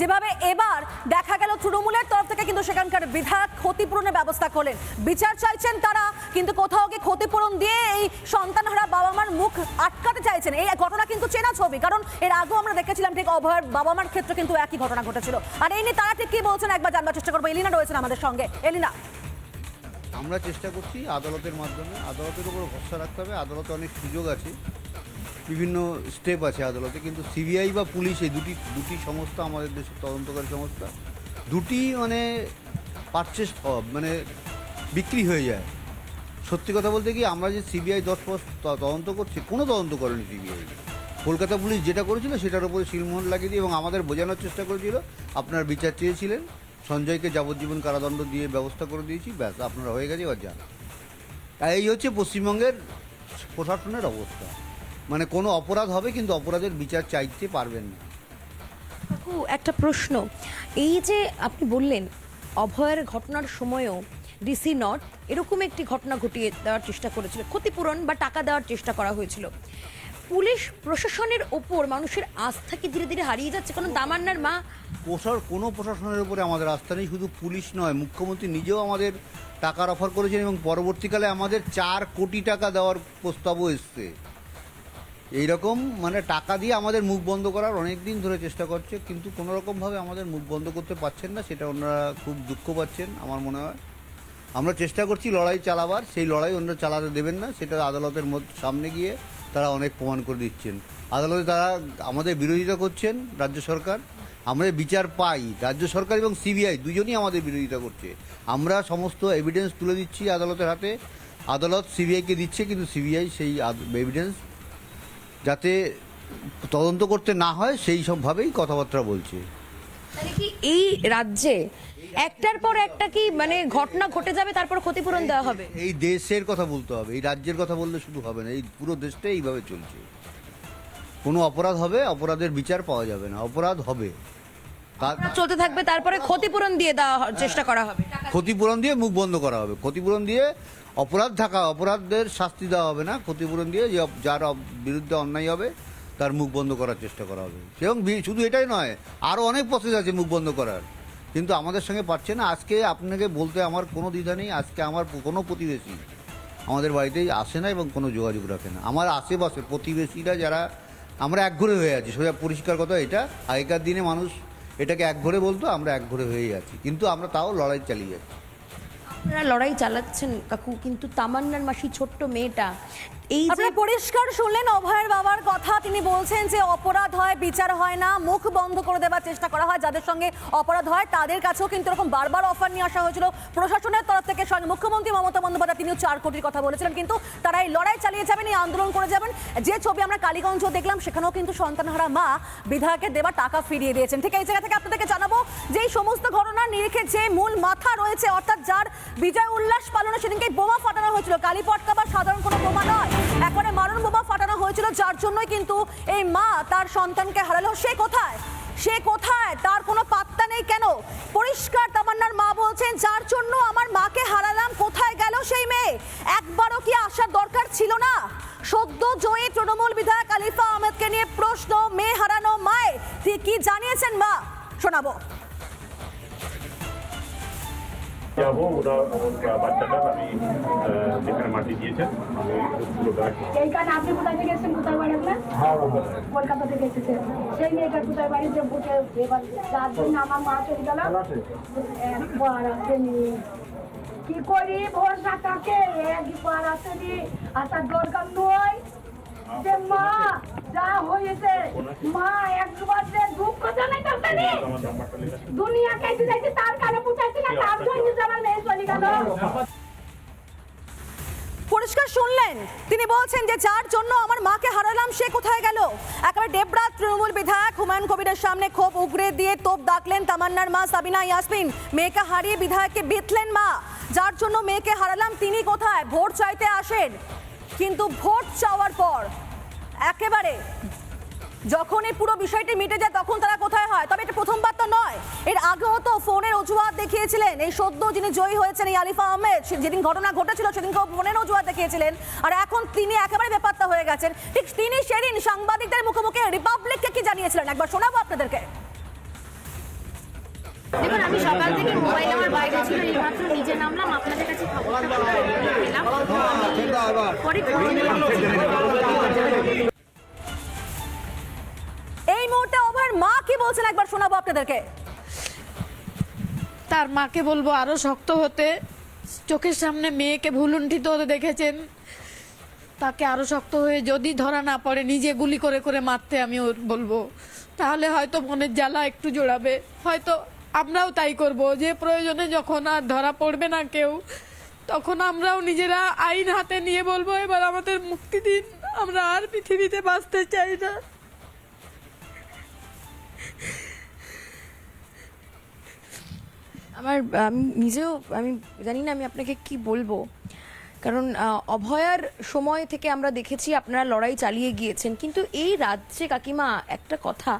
যেভাবে এবার দেখা গেল তৃণমূলের তরফ থেকে কিন্তু সেখানকার বিধায়ক ক্ষতিপূরণের ব্যবস্থা করলেন। বিচার চাইছেন তারা, কিন্তু কোথাও গিয়ে ক্ষতিপূরণ দিয়ে এই সন্তানহারা বাবা মার মুখ আটকাতে চাইছেন? এই ঘটনা কিন্তু চেনা ছবি, কারণ এর আগেও আমরা দেখেছিলাম ঠিক অভয়ের বাবা মার ক্ষেত্রে কিন্তু একই ঘটনা ঘটেছিল। আর এই নিয়ে তারা ঠিক কি বলছেন একবার জানবার চেষ্টা করব। এলিনা রয়েছেন আমাদের সঙ্গে। এলিনা। আমরা চেষ্টা করছি আদালতের মাধ্যমে, আদালতের উপর ভরসা রাখতে হবে। আদালতে অনেক সুযোগ আছে। বিভিন্ন স্টেপ আছে আদালতে, কিন্তু সিবিআই বা পুলিশ এই দুটি দুটি সংস্থা আমাদের দেশের তদন্তকারী সংস্থা, দুটি মানে পারচেস মানে বিক্রি হয়ে যায়। সত্যি কথা বলতে কি, আমরা যে সিবিআই দশ তদন্ত করছি, কোনো তদন্ত করেনি সিবিআই। কলকাতা পুলিশ যেটা করেছিল সেটার উপরে শিলমোহর লাগিয়ে দিয়ে এবং আমাদের বোঝানোর চেষ্টা করেছিল, আপনার বিচার চেয়েছিলেন, সঞ্জয়কে যাবজ্জীবন কারাদণ্ড দিয়ে ব্যবস্থা করে দিয়েছি, ব্যাস, আপনারা হয়ে গেছে, এবার যান। এই হচ্ছে পশ্চিমবঙ্গের প্রশাসনের অবস্থা। মানে কোনো অপরাধ হবে কিন্তু অপরাধের বিচার চাইতে পারবেন না। কাকু একটা প্রশ্ন। এই যে আপনি বললেন অভয়ের ঘটনার সময়ও ডিসি নট এরকম একটি ঘটনা ঘটিয়ে দেওয়ার চেষ্টা করেছিল ক্ষতিপূরণ বা টাকা দেওয়ার চেষ্টা করা হয়েছিল। পুলিশ প্রশাসনের ওপর মানুষের আস্থা কি ধীরে ধীরে হারিয়ে যাচ্ছে? কারণ দামান্নার মা? প্রশার কোনো প্রশাসনের উপরে আমাদের আস্থা নেই শুধু পুলিশ নয় মুখ্যমন্ত্রী নিজেও আমাদের টাকার অফার করেছেন এবং পরবর্তীকালে আমাদের চার কোটি টাকা দেওয়ার প্রস্তাবও এসছে। এইরকম মানে টাকা দিয়ে আমাদের মুখ বন্ধ করার অনেক দিন ধরে চেষ্টা করছে, কিন্তু কোনো রকমভাবে আমাদের মুখ বন্ধ করতে পারছেন না, সেটা ওনারা খুব দুঃখ পাচ্ছেন আমার মনে হয়। আমরা চেষ্টা করছি লড়াই চালাবার, সেই লড়াই অন্য চালাতে দেবেন না, সেটা আদালতের সামনে গিয়ে তারা অনেক প্রমাণ করে দিচ্ছেন। আদালতে তারা আমাদের বিরোধিতা করছেন রাজ্য সরকার, আমরা বিচার পাই, রাজ্য সরকার এবং সিবিআই দুজনই আমাদের বিরোধিতা করছে। আমরা সমস্ত এভিডেন্স তুলে দিচ্ছি আদালতের হাতে, আদালত সিবিআইকে দিচ্ছে, কিন্তু সিবিআই সেই এভিডেন্স যাতে তদন্ত করতে না হয় সেই সবভাবেই কথাবার্তা বলছে। এই রাজ্যে একটার পর একটা কি মানে ঘটনা ঘটে যাবে তারপর ক্ষতিপূরণ দেওয়া হবে? এই দেশের কথা বলতে হবে এই রাজ্যের কথা বললে শুধু হবে না এই পুরো দেশটাই এইভাবে চলছে। কোনো অপরাধ হবে অপরাধের বিচার পাওয়া যাবে না অপরাধ হবে। চলতে থাকবে তারপরে ক্ষতিপূরণ দিয়ে দেওয়া চেষ্টা করা হবে। ক্ষতিপূরণ দিয়ে মুখ বন্ধ করা হবে। ক্ষতিপূরণ দিয়ে অপরাধ থাকা, অপরাধের শাস্তি দেওয়া হবে না। ক্ষতিপূরণ দিয়ে যে যার বিরুদ্ধে অন্যায় হবে, তার মুখ বন্ধ করার চেষ্টা করা হবে। এবং শুধু এটাই নয় আরও অনেক প্রসেস আছে মুখ বন্ধ করার। কিন্তু আমাদের সঙ্গে পারছে না। আজকে আপনাকে বলতে আমার কোনো দ্বিধা নেই। আজকে আমার কোনো প্রতিবেশী আমাদের বাড়িতেই আসে না এবং কোনো যোগাযোগ রাখে না। আমার আশেপাশে প্রতিবেশীরা যারা, আমরা একঘরে হয়ে আছি। সোজা পরিষ্কার কথা এটা। আগেকার দিনে মানুষ এটাকে একঘরে বলতো, আমরা একঘরে হয়েই আছি। কিন্তু আমরা তাও লড়াই চালিয়ে যাচ্ছি। আপনারা লড়াই চালাচ্ছেন কাকু কিন্তু তামান্নার মাসি ছোট্ট মেয়েটা এই যে পরিষ্কার শুনলেন অভয়ের বাবার কথা। তিনি বলছেন যে অপরাধ হয়, বিচার হয় না, মুখ বন্ধ করে দেওয়ার চেষ্টা করা হয় যাদের সঙ্গে অপরাধ হয়, তাদের কাছেও কিন্তু এরকম বারবার অফার নিয়ে আসা হয়েছিল। প্রশাসনের তরফ থেকে স্বয়ং মুখ্যমন্ত্রী মমতা বন্দ্যোপাধ্যায় তিনিও চার কোটির কথা বলেছিলেন, কিন্তু তারা এই লড়াই চালিয়ে যাবেন, এই আন্দোলন করে যাবেন। যে ছবি আমরা কালীগঞ্জ দেখলাম, সেখানেও কিন্তু সন্তানহারা মা বিধায়কের দেওয়া টাকা ফিরিয়ে দিয়েছেন। ঠিক এই জায়গা থেকে আপনাদেরকে জানাব যে এই সমস্ত ঘটনার নিরিখে যে মূল মাথা রয়েছে, অর্থাৎ যার বিজয় উল্লাস পালনে সেদিনকে বোমা ফাটানো হয়েছিল। কালী পটকা বা সাধারণ কোনো বোমা নয়। একবারে মারণ বোমা ফাটানো হয়েছিল যার জন্যই কিন্তু এই মা তার সন্তানকে হারালো। সে কোথায়? সে কোথায়? তার কোনো পাত্তা নেই কেন? পরিষ্কার তামান্নার মা বলছেন, যার জন্য আমার মাকে হারালাম, কোথায় গেল সেই মেয়ে? একবারও কি আসার দরকার ছিল না? সদ্য জয়ী তৃণমূল বিধায়ক আলিফা আহমেদকে নিয়ে প্রশ্ন, মেয়ে হারানো ঠিক কি জানিয়েছেন মা? শোনাবো। যাব ওরা আমি যেখানে মাটি দিয়েছেন আমি পুরো গাছ এইখানে আপনি কোথায় থেকে এসেছেন? কোথায় বাড়ি আপনার? কলকাতা থেকে এসেছেন। সেই মেয়েটা কোথায় বাড়ি? যে বুঝে এবার যার জন্য আমার মা চলে গেল। একবার আসেনি। কি করি? ভরসা কাকে আসেনি। আসার দরকার নয়। যে মা যা হয়েছে। মা একবার যে দুঃখ জানাই তাড়াতাড়ি আমার নাম্বারটা লেখা আছে। দুনিয়া কেটে যাইছে তার কানে পুটাইছে পরিষ্কার শুনলেন? তিনি বলছেন যে যার জন্য আমার মাকে হারালাম, সে কোথায় গেল? একেবারে ডেবরা তৃণমূল বিধায়ক হুমায়ুন কবিরের সামনে ক্ষোভ উগরে দিয়ে তোপ ডাকলেন তামান্নার মা সাবিনা ইয়াসমিন। মেয়েকে হারিয়ে বিধায়ককে বিথলেন মা। যার জন্য মেয়েকে হারালাম তিনি কোথায়? ভোট চাইতে আসেন। কিন্তু ভোট চাওয়ার পর একেবারে যখন এই পুরো বিষয়টি মিটে যায় তখন তারা কোথায় হয়? তবে এটা প্রথমবার তো নয়। এর আগেও তো ফোনের অজুহাত দেখিয়েছিলেন। এই সদ্য যিনি জয়ী হয়েছেন এই আলিফা আহমেদ যেদিন ঘটনা ঘটেছিল সেদিনকেও ফোনের অজুহাত দেখিয়েছিলেন। আর এখন তিনি একেবারে ব্যাপারটা হয়ে গেছেন। ঠিক তিনি সেদিন সাংবাদিকদের মুখোমুখি রিপাবলিককে কি জানিয়েছিলেন? একবার শোনাবো আপনাদেরকে। দেখুন আমি সকাল থেকে মোবাইল আমার বাইরে ছিল এইমাত্র নিচে নামলাম আপনাদের কাছে খবরটা পেলাম পরে মা কি বলছেন? একবার শোনাবো আপনাদেরকে। তার মাকে বলব, আরও শক্ত হতে। চোখের সামনে মেয়েকে ভুলুণ্ঠিত হতে দেখেছেন। তাকে আরও শক্ত হয়ে যদি ধরা না পড়ে, নিজে গুলি করে করে মারতে আমি ওর বলব। তাহলে হয়তো মনের জ্বালা একটু জোড়াবে। হয়তো আমরাও তাই করব। যে প্রয়োজনে যখন আর ধরা পড়বে না কেউ, তখন আমরাও নিজেরা আইন হাতে নিয়ে বলব, এবার আমাদের মুক্তি দিন। আমরা আর পৃথিবীতে বাঁচতে চাই না। আমার, আমি নিজেও, আমি জানি না আমি আপনাকে কি বলব। কারণ অভয়ার সময় থেকে আমরা দেখেছি আপনারা লড়াই চালিয়ে গিয়েছেন। কিন্তু এই রাজ্যে কাকিমা, একটা কথা,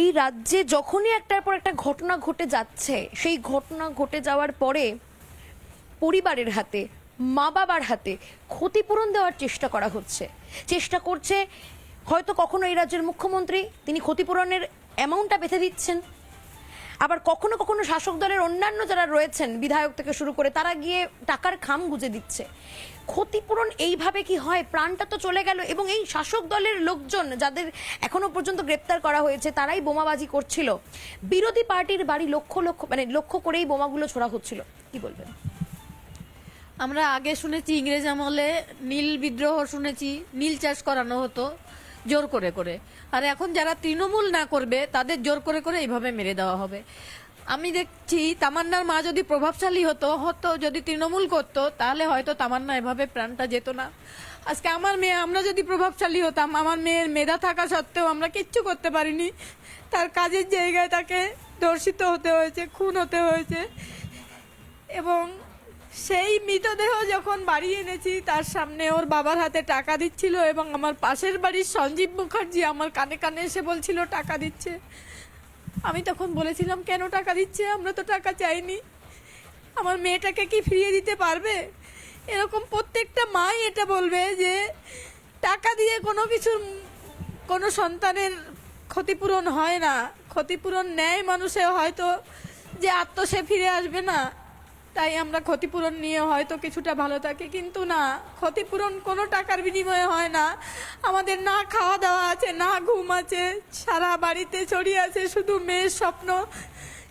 এই রাজ্যে যখনই একটার পর একটা ঘটনা ঘটে যাচ্ছে, সেই ঘটনা ঘটে যাওয়ার পরে পরিবারের হাতে মা বাবার হাতে ক্ষতিপূরণ দেওয়ার চেষ্টা করা হচ্ছে। চেষ্টা করছে, হয়তো কখনো এই রাজ্যের মুখ্যমন্ত্রী, তিনি ক্ষতিপূরণের অ্যামাউন্টটা বেঁধে দিচ্ছেন। আবার কখনো কখনো শাসক দলের অন্যান্য যারা রয়েছেন, বিধায়ক থেকে শুরু করে, তারা গিয়ে টাকার খাম গুজে দিচ্ছে। ক্ষতিপূরণ এইভাবে কি হয়? প্রাণটা তো চলে গেল এবং এই শাসক দলের লোকজন যাদের এখনও পর্যন্ত গ্রেপ্তার করা হয়েছে, তারাই বোমাবাজি করছিল। বিরোধী পার্টির বাড়ি লক্ষ লক্ষ মানে লক্ষ্য করেই বোমাগুলো ছোড়া হচ্ছিল। কি বলবেন? আমরা আগে শুনেছি ইংরেজ আমলে নীল বিদ্রোহ শুনেছি, নীল চাষ করানো হতো। জোর করে করে। আর এখন যারা তৃণমূল না করবে, তাদের জোর করে করে এইভাবে মেরে দেওয়া হবে। আমি দেখছি তামান্নার মা যদি প্রভাবশালী হতো হতো, যদি তৃণমূল করতো, তাহলে হয়তো তামান্না এভাবে প্রাণটা যেত না। আজকে আমার মেয়ে, আমরা যদি প্রভাবশালী হতাম, আমার মেয়ের মেধা থাকা সত্ত্বেও আমরা কিচ্ছু করতে পারিনি। তার কাজের জায়গায় তাকে দর্শিত হতে হয়েছে, খুন হতে হয়েছে। এবং সেই মৃতদেহ যখন বাড়ি এনেছি, তার সামনে ওর বাবার হাতে টাকা দিচ্ছিল এবং আমার পাশের বাড়ির সঞ্জীব মুখার্জি আমার কানে কানে এসে বলছিল, টাকা দিচ্ছে। আমি তখন বলেছিলাম, কেন টাকা দিচ্ছে? আমরা তো টাকা চাইনি। আমার মেয়েটাকে কি ফিরিয়ে দিতে পারবে? এরকম প্রত্যেকটা মাই এটা বলবে যে, টাকা দিয়ে কোনো কিছুর, কোনো সন্তানের ক্ষতিপূরণ হয় না। ক্ষতিপূরণ নেয় মানুষে হয়তো যে আত্ম সে ফিরে আসবে না। তাই আমরা ক্ষতিপূরণ নিয়ে হয়তো কিছুটা ভালো থাকি কিন্তু না ক্ষতিপূরণ কোনো টাকার বিনিময়ে হয় না। আমাদের না খাওয়া দাওয়া আছে না ঘুম আছে সারা বাড়িতে ছড়িয়ে আছে শুধু মেয়ের স্বপ্ন।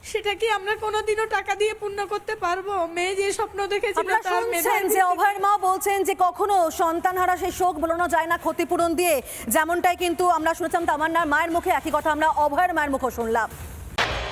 সেটা কি আমরা কোনোদিনও টাকা দিয়ে পূর্ণ করতে পারব? মেয়ে যে স্বপ্ন দেখেছিল তার যে অভয়ের মা বলছেন যে কখনো সন্তান হারা সেই শোক বলানো যায় না ক্ষতিপূরণ দিয়ে। যেমনটাই কিন্তু আমরা শুনেছিলাম তামান্নার মায়ের মুখে একই কথা আমরা অভয়ের মায়ের মুখে শুনলাম।